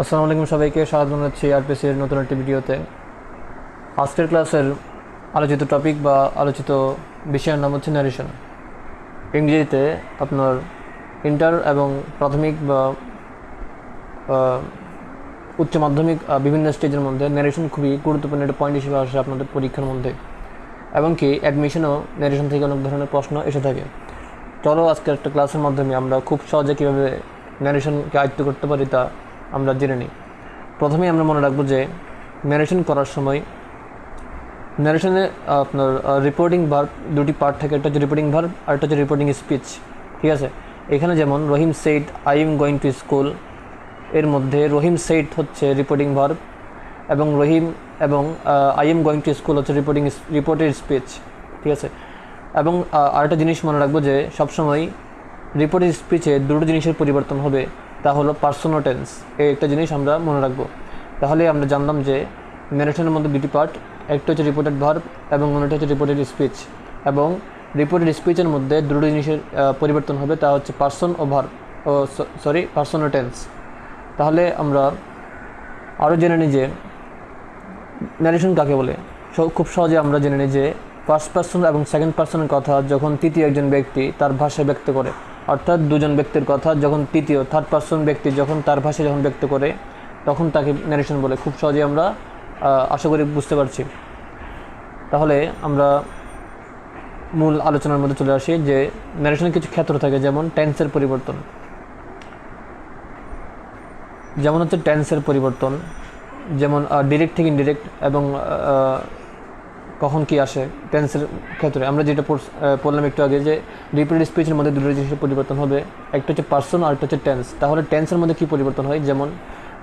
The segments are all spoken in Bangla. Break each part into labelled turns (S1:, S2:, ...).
S1: আসসালামু আলাইকুম সবাইকে, স্বাগত জানাচ্ছি আরপিসির নতুন একটি ভিডিওতে। আজকের ক্লাসের আলোচিত টপিক বা আলোচিত বিষয়ের নাম হচ্ছে ন্যারেশন ইংরেজিতে আপনার ইন্টার এবং প্রাথমিক বা উচ্চ মাধ্যমিক বিভিন্ন স্টেজের মধ্যে ন্যারেশন খুবই গুরুত্বপূর্ণ একটা পয়েন্ট হিসেবে আসে আপনাদের পরীক্ষার মধ্যে। এমনকি অ্যাডমিশনও ন্যারেশন থেকে অনেক ধরনের প্রশ্ন এসে থাকে। চলো আজকের একটা ক্লাসের মাধ্যমে আমরা খুব সহজে কীভাবে ন্যারেশনকে আয়ত্ত করতে পারি তা আমরা জেনে নিই। প্রথমেই আমরা মনে রাখব যে ন্যারেশন করার সময় ন্যারেশনে আপনার রিপোর্টিং ভার্ব দুটি পার্ট থাকে, একটা হচ্ছে রিপোর্টিং ভার্ব আর একটা হচ্ছে রিপোর্টিং স্পিচ ঠিক আছে? এখানে যেমন Rahim said I am going two স্কুলের মধ্যে রহিম সেইট হচ্ছে রিপোর্টিং ভার্ব এবং রহিম এবং I am going to school হচ্ছে রিপোর্টিং রিপোর্টের স্পিচ ঠিক আছে? এবং আরেকটা জিনিস মনে রাখব যে সবসময় রিপোর্টের স্পিচে দুটো জিনিসের পরিবর্তন হবে। তা হলো পার্সোনাল টেন্স এই একটা জিনিস আমরা মনে রাখব। তাহলে আমরা জানলাম যে ন্যারেশনের মধ্যে দুটি পার্ট একটা হচ্ছে রিপোর্টেড ভার্ব এবং অন্যটা হচ্ছে রিপোর্টেড স্পিচ এবং রিপোর্টেড স্পিচের মধ্যে দুটো জিনিসের পরিবর্তন হবে, তা হচ্ছে পার্সন ও ভার্ব ও সরি পার্সন টেন্স তাহলে আমরা আরও জেনে নিই যে ন্যারেশন কাকে বলে? খুব সহজে আমরা জেনে নিই যে ফার্স্ট পার্সন এবং সেকেন্ড পার্সনের কথা যখন তৃতীয় একজন ব্যক্তি তার ভাষায় ব্যক্ত করে। অর্থাৎ দুজন ব্যক্তির কথা, যখন তৃতীয় থার্ড পার্সন ব্যক্তি যখন তার ভাষায় যখন ব্যক্ত করে, তখন তাকে ন্যারেশন বলে। খুব সহজে আমরা আশা করি বুঝতে পারছি। তাহলে আমরা মূল আলোচনার মধ্যে চলে আসি যে ন্যারেশনের কিছু ক্ষেত্র থাকে, যেমন টেন্সের পরিবর্তন। যেমন হচ্ছে টেন্সের পরিবর্তন, যেমন ডিরেক্ট থেকে ইনডিরেক্ট এবং কখন কি আসে টেন্সের ক্ষেত্রে। আমরা যেটা পড়লাম একটু আগে যে রিপিটেড স্পিচের মধ্যে দুটো জিনিসের পরিবর্তন হবে। একটা হচ্ছে পার্সন আর একটা হচ্ছে টেন্স তাহলে টেন্সের মধ্যে কী পরিবর্তন হয়? যেমন,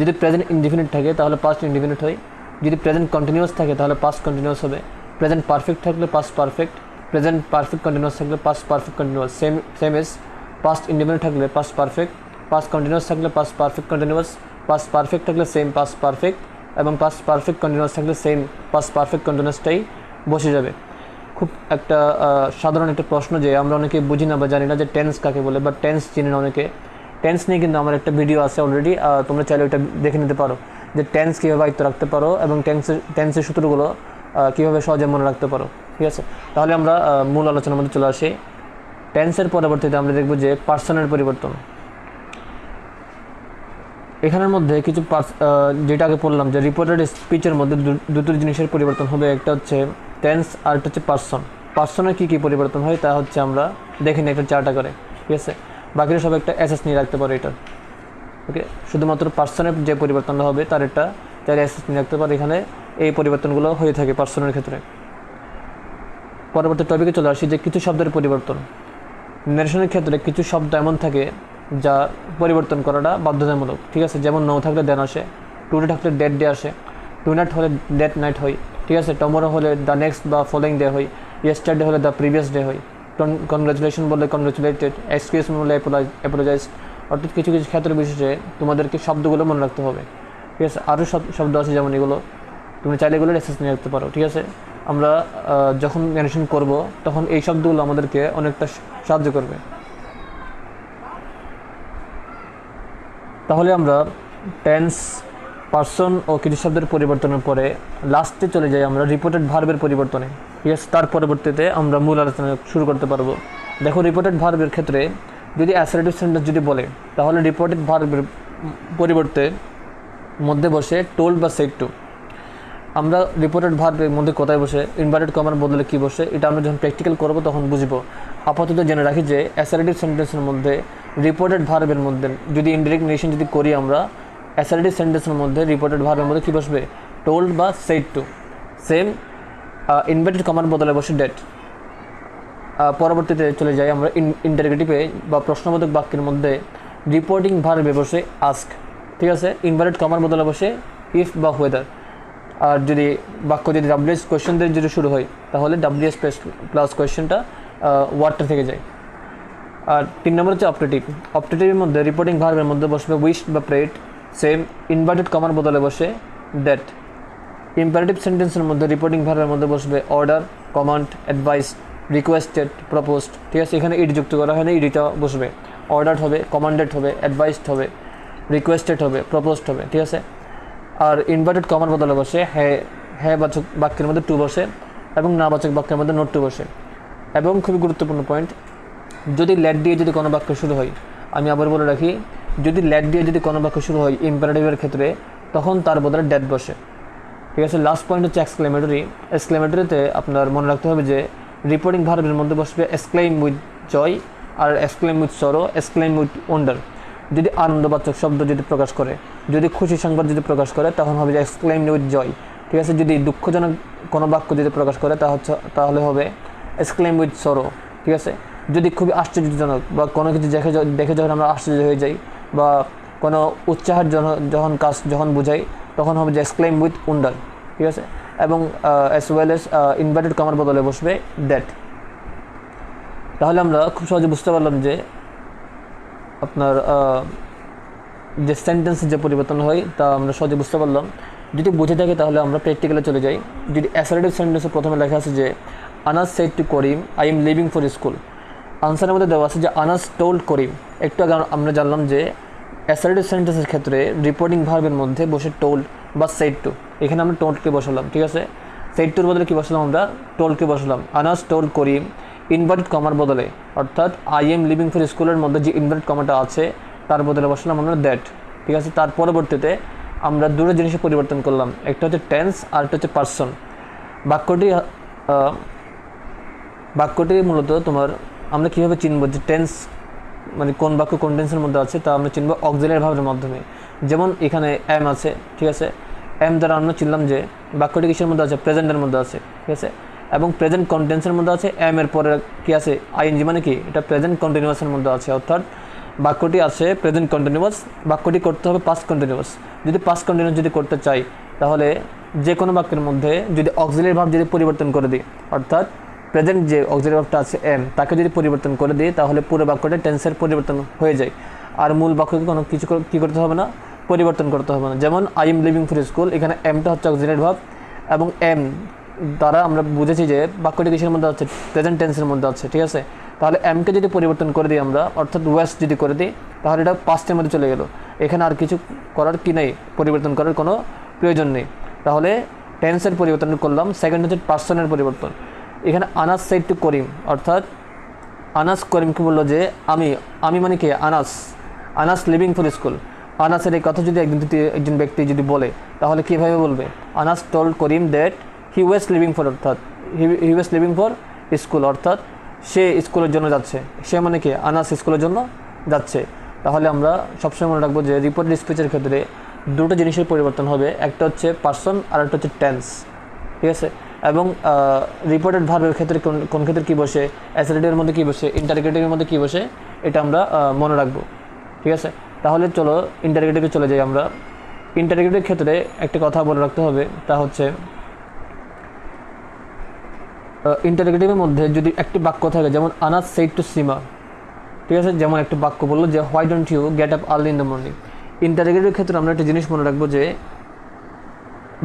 S1: যদি প্রেজেন্ট ইনডিফিনিট থাকে, তাহলে পাস্ট ইনডিফিনিট হয়। যদি প্রেজেন্ট কন্টিনিউয়াস থাকে, তাহলে পাস্ট কন্টিনিউয়াস হবে। প্রেজেন্ট পারফেক্ট থাকলে past perfect present perfect continuous থাকলে past perfect continuous same same as past indefinite থাকলে পাস্ট পারফেক্ট পাস্ট কন্টিনিউয়াস থাকলে past perfect continuous past perfect থাকলে সেম পাস্ট পারফেক্ট এবং পাস্ট পারফেক্ট কন্টিনিউয়াস থাকলে সেম পাস্ট পারফেক্ট কন্টিনিউয়াসটাই বসে যাবে। খুব একটা সাধারণ একটা প্রশ্ন যে আমরা অনেকে বুঝি না বা জানি না যে টেন্স কাকে বলে বা টেন্স চিনি না অনেকে। টেন্স নিয়ে কিন্তু আমার একটা ভিডিও আছে অলরেডি তোমরা চাইলে ওটা দেখে নিতে পারো। যে টেন্স কীভাবে আয়ত্ত রাখতে পারো এবং টেন্সের টেন্সের সূত্রগুলো কীভাবে সহজে মনে রাখতে পারো। ঠিক আছে? তাহলে আমরা মূল আলোচনার মধ্যে চলে আসি। টেন্সের পরবর্তীতে আমরা দেখব যে পার্সনের পরিবর্তন। এখানের মধ্যে কিছু যেটা আগে বললাম যে রিপোর্টেড স্পিচের মধ্যে দুটো জিনিসের পরিবর্তন হবে। একটা হচ্ছে টেন্স আর হচ্ছে পার্সন পার্সনের কী কী পরিবর্তন হয় তা হচ্ছে আমরা দেখে নিই একটা চারটা করে ঠিক আছে? বাকিরা সব একটা অ্যাসেস নিয়ে রাখতে পারে এটা। ওকে শুধুমাত্র পার্সনের যে পরিবর্তনটা হবে তার একটা চাইলে অ্যাসেস নিয়ে রাখতে পারে। এখানে এই পরিবর্তনগুলো হয়ে থাকে পার্সনের ক্ষেত্রে। পরবর্তী টপিকে চলে আসি যে কিছু শব্দের পরিবর্তন। ন্যারেশনের ক্ষেত্রে কিছু শব্দ এমন থাকে যা পরিবর্তন করাটা বাধ্যতামূলক, ঠিক আছে? যেমন নৌ থাকলে দেন আসে টুডে থাকলে ডেট ডে আসে। টু নাইট হলে ডেট নাইট হয়। ঠিক আছে টমোরো হলে দ্য নেক্সট বা ফলোয়িং ডে হয় ইয়েস্টারডে হলে দ্য প্রিভিয়াস ডে হয় কনগ্রাচুলেশন বললে কনগ্রাচুলেটেড এক্সকিউজ বললে অ্যাপোলোজাইজ অর্থাৎ কিছু কিছু ক্ষেত্রে বিশেষে তোমাদেরকে শব্দগুলো মনে রাখতে হবে। ঠিক আছে আরও সব শব্দ আছে যেমন এগুলো। তুমি চাইলে এগুলো রেসেস নিয়ে রাখতে পারো, ঠিক আছে? আমরা যখন ন্যারেশন করব, তখন এই শব্দগুলো আমাদেরকে অনেকটা সাহায্য করবে। তাহলে আমরা টেন্স পার্সন ও কিছু শব্দের পরিবর্তনের পরে লাস্টে চলে যাই আমরা রিপোর্টেড ভার্বের পরিবর্তনে। ইয়েস তার পরবর্তীতে আমরা মূল আলোচনা শুরু করতে পারব। দেখো রিপোর্টেড ভার্বের ক্ষেত্রে যদি অ্যাসারেটিভ সেন্টেন্স যদি বলে, তাহলে রিপোর্টেড ভার্বের পরিবর্তে মধ্যে বসে টোল্ড বা সেট টু আমরা রিপোর্টেড ভার্বের মধ্যে কোথায় বসে ইনভার্টেড কমার বদলে কী বসে, এটা আমরা যখন প্র্যাকটিক্যাল করব তখন বুঝব। আপাতত জেনে রাখি যে অ্যাসারেটিভ সেন্টেন্সের মধ্যে রিপোর্টেড ভার্বের মধ্যে যদি ইনডিরেক্ট নেশন যদি করি আমরা অ্যাসারেটিভ সেন্টেন্সের মধ্যে রিপোর্টেড ভার্বের মধ্যে কী বসবে? টোল্ড বা সেট টু সেম ইনভার্টেড কমার বদলে বসে ডেট পরবর্তীতে চলে যাই আমরা ইন্টারগেটিভে বা প্রশ্নবোধক বাক্যের মধ্যে রিপোর্টিং ভার্বে বসে আস্ক ঠিক আছে? ইনভার্টেড কমার বদলে বসে ইফ বা ওয়েদার আর যদি বাক্য যদি ডাব্লিউএস কোয়েশ্চেন দিয়ে যদি শুরু হয়, তাহলে ডাব্লিউএস প্লাস কোয়েশ্চেনটা ওয়ার্ডটা থেকে যায়। আর তিন নম্বর হচ্ছে অপটেটিভ অপটেটিভের মধ্যে রিপোর্টিং ভার্বের মধ্যে বসবে উইশ বা প্রেড সেম ইনভার্টেড কমার বদলে বসে দ্যাট ইম্পারেটিভ সেন্টেন্সের মধ্যে রিপোর্টিং ভার্বের মধ্যে বসবে order command advice requested proposed ঠিক আছে, এখানে ইড যুক্ত করা হয় না ইডিটা বসবে। অর্ডার হবে কমান্ডেড হবে অ্যাডভাইসড হবে রিকোয়েস্টেড হবে প্রপোজড হবে, ঠিক আছে? আর ইনভার্টেড কমার বদলে বসে হ্যাঁ হ্যাঁ বাচক বাক্যের মধ্যে টু বসে এবং না বাচক বাক্যের মধ্যে নোট টু বসে। এবং খুবই গুরুত্বপূর্ণ পয়েন্ট যদি ল্যাট দিয়ে যদি কোনো বাক্য শুরু হয়, আমি আবার বলে রাখি যদি ল্যাট দিয়ে যদি কোনো বাক্য শুরু হয় ইম্পারেটিভের ক্ষেত্রে, তখন তার বদলে ড্যাট বসে। ঠিক আছে লাস্ট পয়েন্ট হচ্ছে এক্সক্লেমেটরি এক্সক্লেমেটরিতে আপনার মনে রাখতে হবে যে রিপোর্টিং ভার্বের মধ্যে বসবে exclaim with joy R exclaim with sorrow exclaim with wonder যদি আনন্দবাচক শব্দ যদি প্রকাশ করে, যদি খুশি সংবাদ যদি প্রকাশ করে, তখন হবে যে এক্সক্লেম উইথ জয় ঠিক আছে, যদি দুঃখজনক কোনো বাক্য যদি প্রকাশ করে, তা হচ্ছে, তাহলে হবে এক্সক্লেম উইথ সরো ঠিক আছে, যদি খুবই আশ্চর্যজনক বা কোনো কিছু দেখে দেখে যখন আমরা আশ্চর্য হয়ে যাই বা কোনো যখন যখন কাজ যখন বুঝাই, তখন হবে যে এক্সক্লেম উইথ উন্ডার ঠিক আছে? এবং অ্যাজ ওয়েল এস ইনভার্টেড কমার বদলে বসবে দ্যাট তাহলে আমরা খুব সহজে বুঝতে পারলাম যে আপনার যে সেন্টেন্সের যে পরিবর্তন হয়, তা আমরা সহজে বুঝতে পারলাম। যদি বুঝে থাকে, তাহলে আমরা প্র্যাকটিক্যালে চলে যাই। যদি অ্যাসারেটিভ সেন্টেন্সে প্রথমে লেখা আছে যে Anas said to Karim I am living for school আনসারের মধ্যে দেওয়া আছে যে আনাস টোল্ড করিম একটু আগে আমরা জানলাম যে অ্যাসারেটিভ সেন্টেন্সের ক্ষেত্রে রিপোর্টিং ভার্বের মধ্যে বসে টোল্ড বা সেট টু এখানে আমরা টোল্ডকে বসালাম, ঠিক আছে? সেট টুর বদলে কী বসালাম আমরা? টোল্ডকে বসালাম। আনাস টোল করি ইনভার্টেড কমার বদলে। অর্থাৎ আই এম লিভিং ফর স্কুলের মধ্যে যে ইনভার্টেড কমাটা আছে, তার বদলে বসালাম আমরা দ্যাট ঠিক আছে? তার পরবর্তীতে আমরা দুটো জিনিসের পরিবর্তন করলাম। একটা হচ্ছে টেন্স আর একটা হচ্ছে পার্সন বাক্যটি বাক্যটি মূলত তোমার, আমরা কীভাবে চিনব যে টেন্স মানে কোন বাক্য কোন টেন্সের মধ্যে আছে তা আমরা চিনব অক্সিলারি ভাবের মাধ্যমে। যেমন এখানে এম আছে, ঠিক আছে? এম দ্বারা আমরা চিনলাম যে বাক্যটি কিসের মধ্যে আছে? প্রেজেন্টের মধ্যে আছে, ঠিক আছে? এবং প্রেজেন্ট কন্টেন্সের মধ্যে আছে এম এর পরে কি আছে? আইএনজি মানে কি? এটা প্রেজেন্ট কন্টিনিউয়াসের মধ্যে আছে, অর্থাৎ বাক্যটি আছে প্রেজেন্ট কন্টিনিউয়াস বাক্যটি করতে হবে পাস্ট কন্টিনিউয়াস যদি পাস্ট কন্টিনিউয়াস যদি করতে চাই, তাহলে যে কোনো বাক্যের মধ্যে যদি অক্সিলারি ভাব যদি পরিবর্তন করে দিই, অর্থাৎ প্রেজেন্ট যে অক্সিলারি ভাবটা আছে এম তাকে যদি পরিবর্তন করে দিই, তাহলে পুরো বাক্যটা টেন্সের পরিবর্তন হয়ে যায়। আর মূল বাক্যকে কোনো কিছু কী করতে হবে না, পরিবর্তন করতে হবে না। যেমন I am living for school এখানে এমটা হচ্ছে অক্সিলারি ভাব, এবং এম দ্বারা আমরা বুঝেছি যে বাক্যটি কিসের মধ্যে আছে? প্রেজেন্ট টেন্সের মধ্যে আছে, ঠিক আছে? তাহলে এমকে যদি পরিবর্তন করে দিই আমরা, অর্থাৎ ওয়েস্ট যদি করে দিই, তাহলে এটা পাস্টের মধ্যে চলে গেল। এখানে আর কিছু করার কি নেই? পরিবর্তন করার কোনো প্রয়োজন নেই। তাহলে টেন্সের পরিবর্তন করলাম সেকেন্ড হচ্ছে পার্সনের পরিবর্তন। এখানে আনাস সাইড টু করিম অর্থাৎ আনাস করিমকে বলল যে, আমি আমি মানে কি? Anas. Anas living for school আনাসের এই কথা যদি একজন যদি, একজন ব্যক্তি যদি বলে, তাহলে কীভাবে বলবে? Anas told Karim that he was living for অর্থাৎ he was living for school অর্থাৎ সে স্কুলের জন্য যাচ্ছে। সে মানে কি? আনাস স্কুলের জন্য যাচ্ছে। তাহলে আমরা সবসময় মনে রাখব যে রিপোর্টেড স্পিচের ক্ষেত্রে দুটো জিনিসের পরিবর্তন হবে। একটা হচ্ছে পার্সন আর একটা হচ্ছে টেন্স ঠিক আছে? এবং রিপোর্টেড ভার্বের ক্ষেত্রে কোন কোন ক্ষেত্রে কী বসে অ্যাসিডিটির মধ্যে কী বসে ইন্টারগেটিভের মধ্যে কী বসে, এটা আমরা মনে রাখব। ঠিক আছে? তাহলে চলো ইন্টারগেটিভে চলে যাই আমরা। ইন্টারগেটিভের ক্ষেত্রে একটা কথা বলে রাখতে হবে, তা হচ্ছে ইন্টারগেটিভের মধ্যে যদি একটি বাক্য থাকে, যেমন আনাস সেইড টু সিমা ঠিক আছে? যেমন একটা বাক্য বলল যে why don't you get up early in the morning ইন্টারগেটিভের ক্ষেত্রে আমরা একটা জিনিস মনে রাখব যে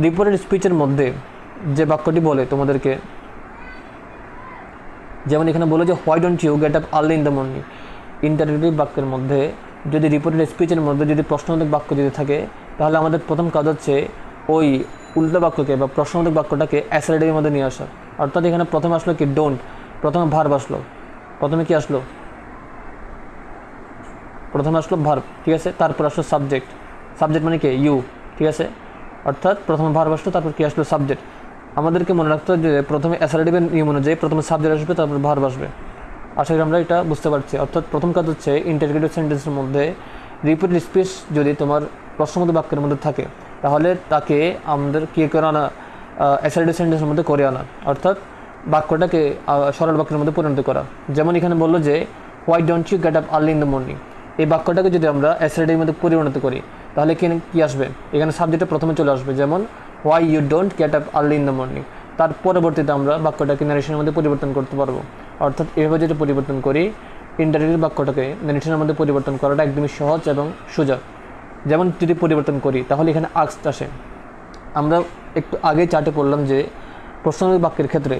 S1: রিপোর্টেড স্পিচের মধ্যে যে বাক্যটি বলে তোমাদেরকে, যেমন এখানে বলে যে why don't you get up early in the morning interrogative বাক্যের মধ্যে যদি রিপোর্টেড স্পিচের মধ্যে যদি প্রশ্নবোধক বাক্য যদি থাকে, তাহলে আমাদের প্রথম কাজ হচ্ছে ওই উল্টো বাক্যকে বা প্রশ্নবোধক বাক্যটাকে অ্যাসারেটিভের মধ্যে নিয়ে আসা। অর্থাৎ এখানে প্রথমে আসলো কি ডোন্ট প্রথমে ভার্ব আসলো। প্রথমে কি আসলো? প্রথমে আসলো ভার্ব ঠিক আছে? তারপর আসলো সাবজেক্ট সাবজেক্ট মানে কি? ইউ ঠিক আছে? অর্থাৎ প্রথমে ভার্ব আসলো, তারপর কি আসলো? সাবজেক্ট আমাদেরকে মনে রাখতে হবে যে প্রথমে অ্যাসারেটিভের নিয়ম অনুযায়ী প্রথমে সাবজেক্ট আসবে, তারপর ভার্ব আসবে। আশা করি আমরা এটা বুঝতে পারছি। অর্থাৎ প্রথম কাজ হচ্ছে ইন্টারগ্রেটিভ সেন্টেন্সের মধ্যে রিপিটেড স্পিচ যদি তোমার প্রশ্নমত বাক্যের মধ্যে থাকে, তাহলে তাকে আমাদের কী করে আনা অ্যাসারেটিভ সেন্টেন্সের মধ্যে করে আনা। অর্থাৎ বাক্যটাকে সরল বাক্যের মধ্যে পরিণত করা। যেমন এখানে বলল যে why don't you get up early in the morning এই বাক্যটাকে যদি আমরা অ্যাসারেটিভের মধ্যে পরিণত করি, তাহলে কি কি আসবে? এখানে সাবজেক্টটা প্রথমে চলে আসবে। যেমন why you don't get up early in the morning তার পরবর্তীতে আমরা বাক্যটাকে ন্যারেশনের মধ্যে পরিবর্তন করতে পারব। অর্থাৎ এভাবে যদি পরিবর্তন করি ইন্টারভিউ বাক্যটাকে ন্যারেশনের মধ্যে পরিবর্তন করাটা একদমই সহজ এবং সোজা। যেমন যদি পরিবর্তন করি, তাহলে এখানে আক্স আসে। আমরা একটু আগে চার্টে পড়লাম যে প্রশ্নবোধক বাক্যের ক্ষেত্রে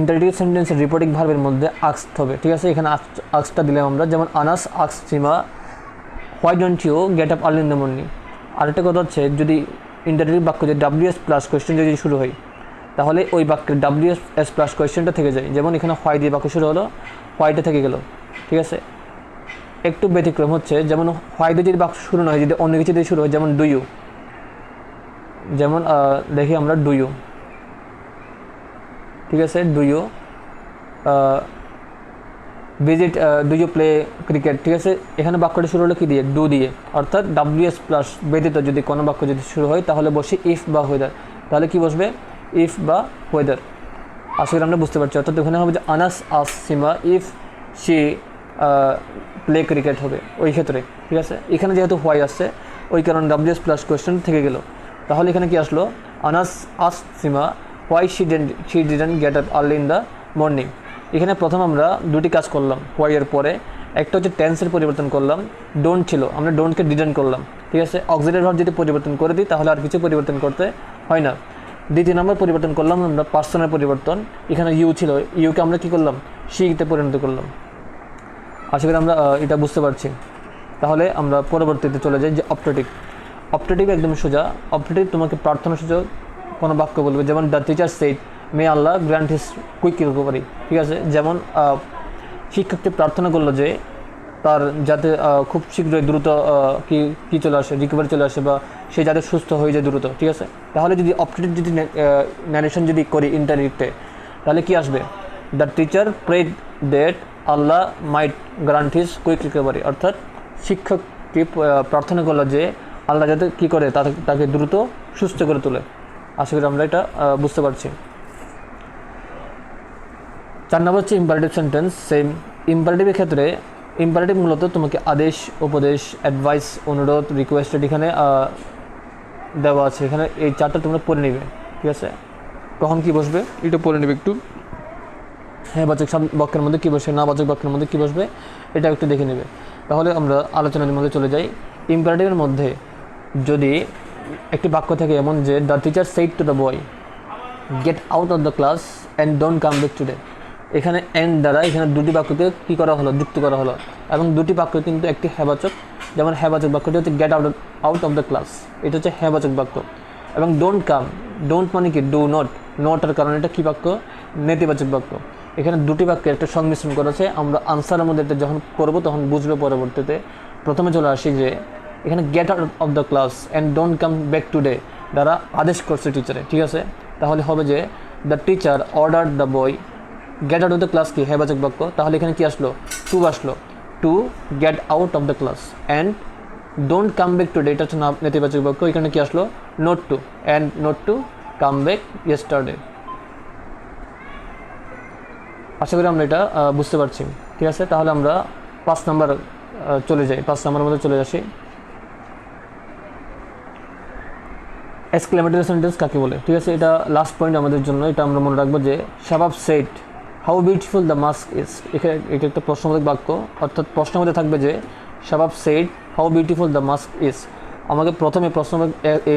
S1: ইন্টারভিউ সেন্টেন্সের রিপোর্টিং ভার্বের মধ্যে আক্স হবে। ঠিক আছে? এখানে আক্সটা দিলাম আমরা। যেমন Anas আক্স Sima why don't you get up early in the morning আরেকটা কথা হচ্ছে, যদি ইন্টারভিউ বাক্য যদি ডাব্লিউ এস প্লাস কোয়েশ্চেন যদি শুরু হয়, তাহলে ওই বাক্যের ডাব্লিউ এস প্লাস কোয়েশ্চেনটা থেকে যায়। যেমন এখানে হোয়াই দিয়ে বাক্য শুরু হলো হোয়াইটা থেকে গেল, ঠিক আছে? একটু ব্যতিক্রম হচ্ছে, যেমন হোয়াই দিয়ে যদি বাক্য শুরু না হয়, যদি অন্য কিছু দিয়ে শুরু হয়, যেমন ডু ইউ যেমন দেখি আমরা ডু ইউ ঠিক আছে? Do you visit do you play cricket ঠিক আছে? এখানে বাক্যটা শুরু হলো কি দিয়ে? ডু দিয়ে। অর্থাৎ ডাব্লিউএস প্লাস ব্যতীত যদি কোনো বাক্য যদি শুরু হয়, তাহলে বসে ইফ বা ওয়েদার তাহলে কি বসবে? ইফ বা ওয়েদার আশা করি আমরা বুঝতে পারছি। অর্থাৎ ওখানে হবে যে আনাস, আস, Sima if she play cricket হবে ওই ক্ষেত্রে। ঠিক আছে? এখানে যেহেতু হোয়াই আসছে, ওই কারণে ডাব্লিউএস প্লাস কোয়েশ্চেন থেকে গেল। তাহলে এখানে কি আসলো? আনাস, আস, Sima why she didn't she didn't get up early in the morning এখানে প্রথম আমরা দুটি কাজ করলাম হোয়াই এর পরে। একটা হচ্ছে টেন্সের পরিবর্তন করলাম ডোন্ট ছিল, আমরা ডোন্টকে ডিডেন্ট করলাম, ঠিক আছে? অক্সিলারি ভার্ব যদি পরিবর্তন করে দিই, তাহলে আর কিছু পরিবর্তন করতে হয় না। দ্বিতীয় নম্বর পরিবর্তন করলাম, আমরা পার্সনের পরিবর্তন, এখানে ইউ ছিল ইউকে আমরা কি করলাম? শিতে পরিণত করলাম। আশা করি আমরা এটা বুঝতে পারছি। তাহলে আমরা পরবর্তীতে চলে যাই যে অপটেটিভ অপটেটিভ একদম সোজা অপটেটিভ তোমাকে প্রার্থনা সুযোগ কোনো বাক্য বলবে, যেমন the teacher said may Allah grant his quick recovery ঠিক আছে? যেমন আহ, শিক্ষকটি প্রার্থনা করল যে তার যাতে খুব শীঘ্রই দ্রুত কি কী চলে আসে রিকভারি চলে আসে বা সে যাতে সুস্থ হয়ে যায় দ্রুত ঠিক আছে? তাহলে যদি অপটেটিভ যদি ন্যারেশন যদি করি ইন্টারভিউতে তাহলে কি আসবে? The teacher prayed that Allah might grant his quick recovery অর্থাৎ শিক্ষকটি আহ, প্রার্থনা করল যে আল্লাহ যাতে কী করে তাকে দ্রুত সুস্থ করে তোলে। আশা করি আমরা এটা বুঝতে পারছি। চার নম্বর হচ্ছে ইম্পারেটিভ সেন্টেন্স সেম ইম্পারেটিভের ক্ষেত্রে ইম্পারেটিভ মূলত তোমাকে আদেশ উপদেশ অ্যাডভাইস অনুরোধ রিকোয়েস্টেড এখানে দেওয়া আছে। এখানে এই চারটা তোমরা পড়ে নিবে ঠিক আছে? কখন কি বসবে? এটা পড়ে নেবে একটু। হ্যাঁ বাচক সাব- বাক্যের মধ্যে কী বসবে? না বাচক বাক্যের মধ্যে কী বসবে? এটা একটু দেখে নেবে। তাহলে আমরা আলোচনার মধ্যে চলে যাই। ইম্পারেটিভের মধ্যে যদি একটি বাক্য থাকে এমন যে the teacher said to the boy get out of the class and don't come back today এখানে অ্যান্ড দ্বারা এখানে দুটি বাক্যকে কী করা হলো? যুক্ত করা হলো। এবং দুটি বাক্য কিন্তু একটি হেবাচক, যেমন হেবাচক বাক্যটি হচ্ছে get out out of the class এটা হচ্ছে হেবাচক বাক্য। এবং ডোন্ট কাম ডোন্ট মানে কি? ডু নট নটের কারণে এটা কী বাক্য? নেতিবাচক বাক্য। এখানে দুটি বাক্যের একটা সংমিশ্রণ করেছে আমরা আনসারের মধ্যে এটা যখন করব, তখন বুঝবে পরবর্তীতে। প্রথমে চলে আসি যে, এখানে get out of the class and don't come back today দ্বারা আদেশ করছে টিচারে ঠিক আছে? তাহলে হবে যে the teacher order the boy get out of the class কি? হেবাচক বাক্য। তাহলে এখানে কি আসলো? টু আসলো। To get out of the class and don't come back today এটা হচ্ছে নেতিবাচক বাক্য। এখানে কি আসলো? Not to and not to come back yesterday আশা করি আমরা এটা বুঝতে পারছি। ঠিক আছে? তাহলে আমরা পাঁচ নাম্বার চলে যাই। পাঁচ নাম্বার মধ্যে চলে আসি। এক্সক্লেমেটরি সেন্টেন্স কাকে বলে? ঠিক আছে? এটা লাস্ট পয়েন্ট আমাদের জন্য। এটা আমরা মনে রাখব যে Shabab said how beautiful the mask is এখানে এটা একটা প্রশ্নবোধক বাক্য। অর্থাৎ প্রশ্নের মধ্যে থাকবে যে, Shabab said how beautiful the mask is আমাকে প্রথমে প্রশ্ন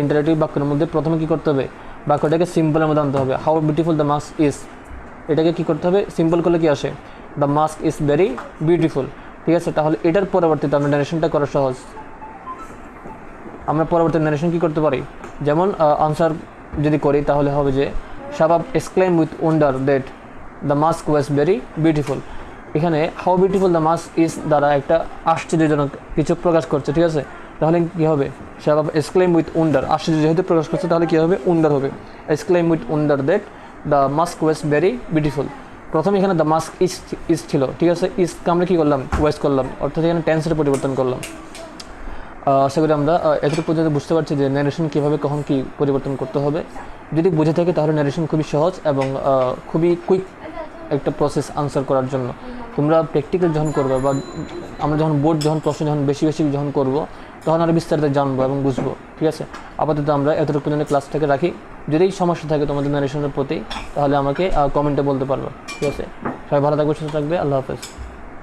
S1: ইন্টারেটিভ বাক্যের মধ্যে প্রথমে কী করতে হবে? বাক্যটাকে সিম্পলের মধ্যে আনতে হবে। How beautiful the mask is এটাকে কী করতে হবে? সিম্পল করলে কি আসে? The mask is very beautiful ঠিক আছে? তাহলে এটার পরবর্তীতে আমরা ন্যারেশনটা করা সহজ। আমরা পরবর্তী ন্যারেশন কী করতে পারি? যেমন আনসার যদি করি, তাহলে হবে যে, Shabab exclaim with wonder that the mask was very beautiful এখানে how beautiful the mask is দ্বারা একটা আশ্চর্যজনক কিছু প্রকাশ করছে, ঠিক আছে? তাহলে কী হবে? শাবাব এক্সক্লেম উইথ ওয়ান্ডার আশ্চর্য যেহেতু প্রকাশ করছে, তাহলে কী হবে? ওয়ান্ডার হবে। Exclaim with wonder that the mask was very beautiful প্রথমে এখানে দ্য মাস্ক ইজ ইজ ছিল, ঠিক আছে? ইজকে আমরা কী করলাম? ওয়েস করলাম। অর্থাৎ এখানে টেন্সের পরিবর্তন করলাম। আশা করি আমরা এতটুকু পর্যন্ত বুঝতে পারছি যে ন্যারেশন কীভাবে, কখন কী পরিবর্তন করতে হবে। যদি বুঝে থাকে তাহলে ন্যারেশন খুবই সহজ এবং খুবই কুইক একটা প্রসেস আনসার করার জন্য। তোমরা প্র্যাকটিক্যাল যখন করবে বা আমরা যখন বোর্ড যখন প্রশ্ন যখন বেশি বেশি যখন করব, তখন আরও বিস্তারিত জানব এবং বুঝব, ঠিক আছে? আপাতত আমরা এতটুকু পর্যন্ত থেকে রাখি। যদি সমস্যা থাকে তোমাদের ন্যারেশনের প্রতি, তাহলে আমাকে কমেন্টে বলতে পারবে, ঠিক আছে? সবাই ভালো থাকবে, সুস্থ থাকবে, আল্লাহ হাফেজ।